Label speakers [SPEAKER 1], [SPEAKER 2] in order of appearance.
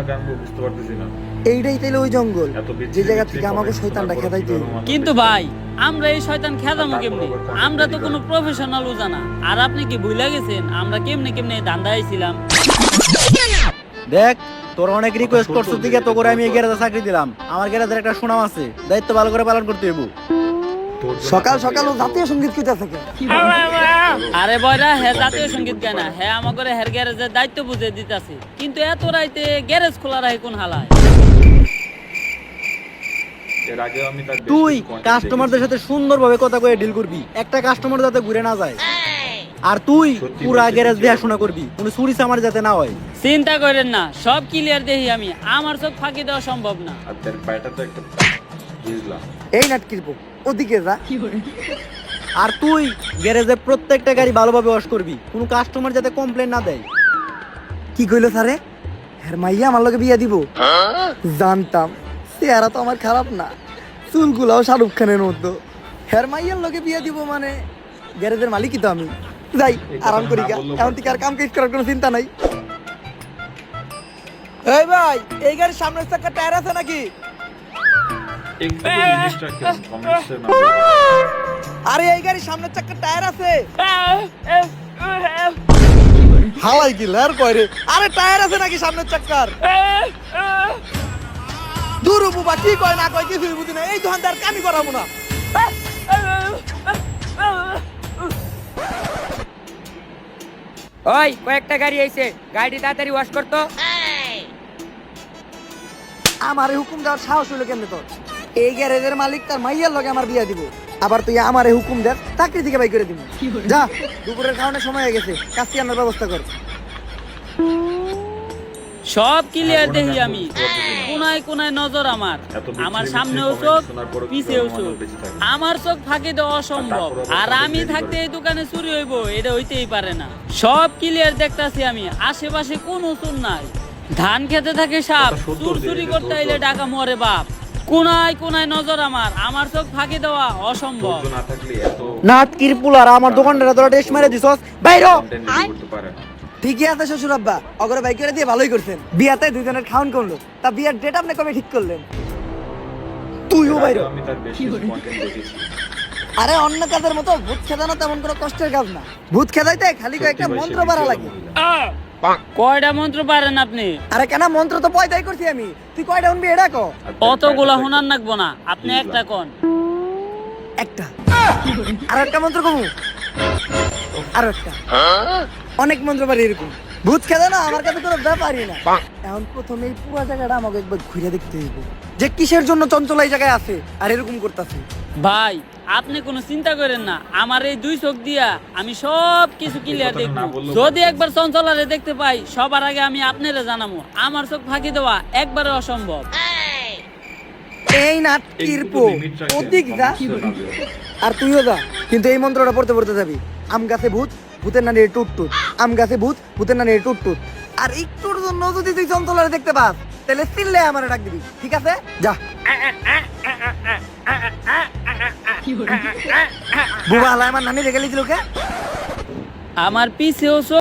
[SPEAKER 1] না কেন বুঝতে পারতেছি না।
[SPEAKER 2] এইটাই তাইলে ওই জঙ্গল। যে জায়গা থেকে আমাকে শয়তানটা খেদাইতে
[SPEAKER 3] কিন্তু ভাই আমরা এই শয়তান খেদামো কেমনে? আমরা তো কোনো প্রফেশনাল জানা। আর আপনি কি ভুলে গেছেন? আমরা কেমনে কেমনে ধান্দা আইছিলাম?
[SPEAKER 4] দেখ তোর অনেক রিকোয়েস্ট
[SPEAKER 1] ছোট
[SPEAKER 4] করছিস দিকে তো করে আমি এই গ্যারেজে চাকরি দিলাম। আমার গ্যারেজের একটা সুনাম আছে। দায়িত্ব ভালো করে পালন করতে হইব।
[SPEAKER 2] সকাল সকাল ও জাতীয় সংগীত কইতা থাকে
[SPEAKER 3] আরে বয়রা হ্যাঁ জাতীয় সংগীত গায় না। হ্যাঁ আমাকে হের গ্যারেজের দায়িত্ব বুঝে দিতাছে। কিন্তু এত রাইতে গ্যারেজ খোলা রাখে কোন হালায়?
[SPEAKER 1] এর আগেও আমি তার বেশ
[SPEAKER 4] তুই কাস্টমারদের সাথে সুন্দরভাবে কথা কয়ে ডিল করবি। একটা কাস্টমার যাতে ঘুরে না যায়। আর তুই পুরা গ্যারেজ দেখাশোনা করবি। কোনো চুরি চামার যাতে না হয়।
[SPEAKER 3] চিন্তা করেন না সব ক্লিয়ার দেখি আমি। আমার চোখ ফাঁকি দেওয়া সম্ভব না।
[SPEAKER 1] আর তার পায়টা তো একটা বুঝলাম।
[SPEAKER 2] এই নাটকির পো ওদিকে যা।
[SPEAKER 4] আর তুই গ্যারেজের প্রত্যেকটা গাড়ি ভালোভাবে ওয়াশ করবি কোনো কাস্টমার যাতে কমপ্লেন না দেয়।
[SPEAKER 2] কি কইলো স্যারে? হ্যাঁ মাইয়া আমার লগে বিয়া দিব। জানতাম চেহারা তো আমার খারাপ না। চুলগুলাও শাহরুখ খানের মতো। হ্যার মাইয়ার লগে বিয়া দিব মানে গ্যারেজের মালিকই তো আমি। যাই আরাম করি। এখন থেকে আর কাম কাজ করার কোনো চিন্তা নাই। এই ভাই এই গাড়ির সামনের চাকা টায়ার আছে নাকি? আরে এই গাড়ির সামনের চাকা টায়ার আছে। হালাই কি লার কয় রে? আরে টায়ার আছে নাকি সামনের চাকার দূর বুবা কি কয় না কয় কিছুই বুঝি না। এই দোকানদার কামি করাবো না।
[SPEAKER 5] ওই কয়েকটা গাড়ি আইছে। গাড়ি তাড়াতাড়ি ওয়াশ করতো।
[SPEAKER 2] আমারে হুকুম দেওয়ার সাহস হইল কেমনে তোর? এই গ্যারেজের মালিক তার মাইয়ার লগে আমার বিয়া দিব। আবার তুই আমারে হুকুম দেখ চাকরি থেকে বাই করে দিব। যা দুপুরের খাওয়ানোর সময় হয়ে গেছে কাজটি আনার ব্যবস্থা কর।
[SPEAKER 3] সব ক্লিয়ার দেখি আমি? কোনায় কোনায় নজর আমার। আমার সামনেও
[SPEAKER 1] comment
[SPEAKER 3] চোখ পিছেও চোখ? আমার চোখ ফাঁকি দেওয়া অসম্ভব। আর আমি থাকতে এই দোকানে চুরি হইব এটা হইতেই পারে না। সব ক্লিয়ার দেখতাছি আমি আশেপাশে কোনো চুর নাই। ধান খেতে থাকে সাপ চুর চুরি করতে আইলে। ডাকা মরে বাপ। কোনায় কোনায় নজর আমার। আমার চোখ ফাঁকি দেওয়া অসম্ভব।
[SPEAKER 1] ধৈর্য না থাকলে এত
[SPEAKER 4] নাট কিরপুলার আমার দোকানটা তোরা টেস্ট মেরে দিছস? বাইরো
[SPEAKER 1] content ready করতে পারে না।
[SPEAKER 2] ঠিকই আছে শ্বশুর আব্বা অগরে বাই করে দিয়ে ভালোই করছেন। বিয়াতে দুজনের খাওয়ান করল। তা বিয়ার ডেট আপনি কবে ঠিক করলেন? তুইও বাইরো
[SPEAKER 1] আমি তার বেশ কিছু দেখেছি।
[SPEAKER 2] আরে অন্য কাজের মতো ভূত খেদানো তেমন কোনো কষ্টের কাজ না। ভূত খেদাইতে খালি কয়েকটা মন্ত্র বাড়া লাগে।
[SPEAKER 3] কয়টা মন্ত্র পারেন আপনি?
[SPEAKER 2] আরে কেন? মন্ত্র তো পয়দাই করছি আমি। তুই কয়টা শুনবি এটা কো?
[SPEAKER 1] আর
[SPEAKER 3] অতগুলা
[SPEAKER 1] পায়টা
[SPEAKER 3] নাকবো না। আপনি একটা কোন?
[SPEAKER 2] একটা। আর একটা মন্ত্র কমু? আর একটা। অনেক মন্ত্র পারি এরকম। ভূত খেদে না আমার কাছে কোনো ব্যাপারই না। এখন প্রথমে এই পুরো জায়গাটা আমাকে একবার ঘুরে দেখতে হইব। যে কিসের জন্য চঞ্চল এই জায়গায় আছে আর এরকম করতেছে।
[SPEAKER 3] ভাই আপনি কোনো চিন্তা করেন না আমার এই দুই চোখ দিয়া আমি সব কিছু ক্লিয়ার দেখব। যদি একবার চঞ্চলারে দেখতে পাই সবার আগে আমি আপনারে জানাব আমার চোখ ফাঁকি দেওয়া একবারে অসম্ভব।
[SPEAKER 2] এই না
[SPEAKER 1] একটু
[SPEAKER 2] তীর্পো
[SPEAKER 1] limit রাখেন,
[SPEAKER 2] ওদিক যা। আর তুইও যা কিন্তু এই মন্ত্রটা পড়তে পড়তে যাবি। আম গাছে ভূত ভূতের নানি টুট টুট। আম গাছে ভূত ভূতের নানি টুট টুট। আর একটুর জন্য যদি তুই চঞ্চলারে দেখতে পাস তাহলে চিল্লে আমার ডাক দিবি ঠিক আছে? যা। বুবা হালাই আমার নানি রেখে লিছিল কে?
[SPEAKER 3] আমার পিছে চোখ